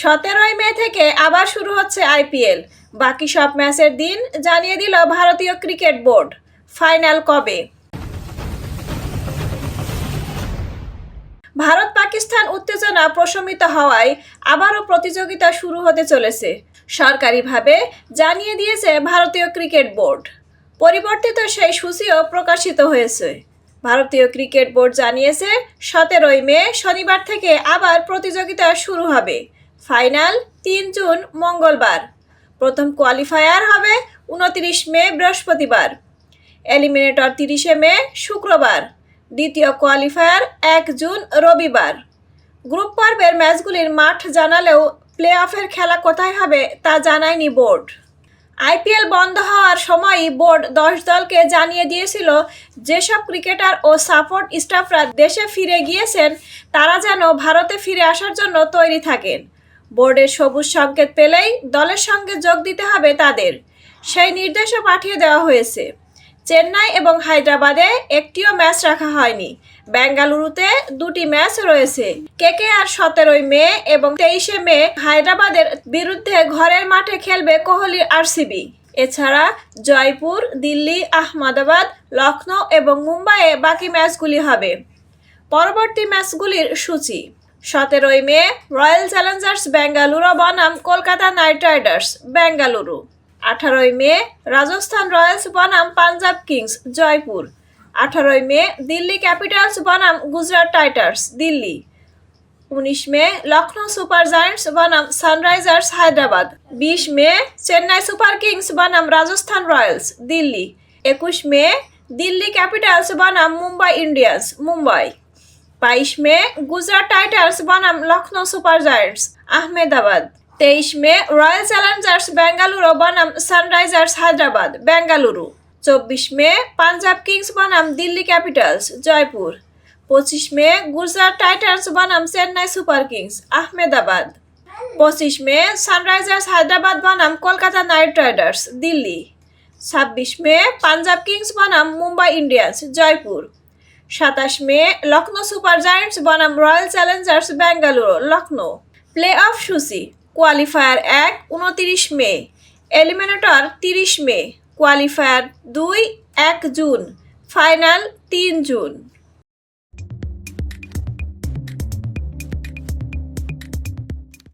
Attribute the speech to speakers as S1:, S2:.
S1: সতেরোই মে থেকে আবার শুরু হচ্ছে আইপিএল। বাকি সব ম্যাচের দিন জানিয়ে দিল ভারতীয় ক্রিকেট বোর্ড। ফাইনাল কবে? ভারত পাকিস্তান উত্তেজনা প্রশমিত হওয়ায় আবারও প্রতিযোগিতা শুরু হতে চলেছে। সরকারিভাবে জানিয়ে দিয়েছে ভারতীয় ক্রিকেট বোর্ড। পরিবর্তিত সেই সূচিও প্রকাশিত হয়েছে। ভারতীয় ক্রিকেট বোর্ড জানিয়েছে, সতেরোই মে শনিবার থেকে আবার প্রতিযোগিতা শুরু হবে। ফাইনাল তিন জুন মঙ্গলবার। প্রথম কোয়ালিফায়ার হবে উনত্রিশ মে বৃহস্পতিবার। এলিমিনেটর তিরিশে মে শুক্রবার। দ্বিতীয় কোয়ালিফায়ার এক জুন রবিবার। গ্রুপ পর্বের ম্যাচগুলির মাঠ জানালেও প্লে অফের খেলা কোথায় হবে তা জানায়নি বোর্ড। আইপিএল বন্ধ হওয়ার সময়ই বোর্ড দশ দলকে জানিয়ে দিয়েছিল, যেসব ক্রিকেটার ও সাপোর্ট স্টাফরা দেশে ফিরে গিয়েছেন, তারা যেন ভারতে ফিরে আসার জন্য তৈরি থাকেন। বোর্ডের সবুজ সংকেত পেলেই দলের সঙ্গে যোগ দিতে হবে তাদের। সেই নির্দেশও পাঠিয়ে দেওয়া হয়েছে। চেন্নাই এবং হায়দ্রাবাদে একটিও ম্যাচ রাখা হয়নি। বেঙ্গালুরুতে দুটি ম্যাচ রয়েছে। কেকে আর সতেরোই মে এবং তেইশে মে হায়দ্রাবাদের বিরুদ্ধে ঘরের মাঠে খেলবে কোহলি আরসিবি। এছাড়া জয়পুর, দিল্লি, আহমেদাবাদ লখনৌ এবং মুম্বাইয়ে বাকি ম্যাচগুলি হবে। পরবর্তী ম্যাচগুলির সূচি। সতেরোই মে, রয়্যাল চ্যালেঞ্জার্স বেঙ্গালুরু বনাম, কলকাতা নাইট রাইডার্স, বেঙ্গালুরু। আঠারোই মে, রাজস্থান রয়্যালস বনাম, পাঞ্জাব কিংস, জয়পুর। আঠারোই মে, দিল্লি ক্যাপিটালস বনাম, গুজরাট টাইটার্স, দিল্লি। উনিশ মে লখনৌ সুপার জায়ান্টস বনাম, সানরাইজার্স হায়দ্রাবাদ। বিশ মে, চেন্নাই সুপার কিংস বনাম, রাজস্থান রয়্যালস, দিল্লি। একুশ মে, দিল্লি ক্যাপিটালস বনাম, মুম্বাই ইন্ডিয়ান্স, মুম্বাই। বাইশ মে গুজরাট টাইটার্স বনাম লখনৌ সুপার জায়ান্টস, আহমেদাবাদ। তেইশ মে রয়্যাল চ্যালেঞ্জার্স বেঙ্গালুরু বনাম সানরাইজার্স হায়দ্রাবাদ, বেঙ্গালুরু। চব্বিশ মে পাঞ্জাব কিংস বনাম দিল্লি ক্যাপিটালস, জয়পুর। পঁচিশ মে গুজরাট টাইটান্স বনাম চেন্নাই সুপার কিংস, আহমেদাবাদ। পঁচিশ মে সানরাইজার্স হায়দ্রাবাদ বনাম কলকাতা নাইট রাইডার্স, দিল্লি। ছাব্বিশ মে পাঞ্জাব কিংস বনাম মুম্বাই ইন্ডিয়ান্স, জয়পুর। সাতাশ মে লখনৌ সুপার জায়ান্টস, বনাম Royal Challengers, Bengaluru Lucknow play off সূচি, কোয়ালিফায়ার এক, উনতিরিশ মে। এলিমিনেটর তিরিশ মে, কোয়ালিফায়ার দুই, এক জুন। ফাইনাল তিন জুন।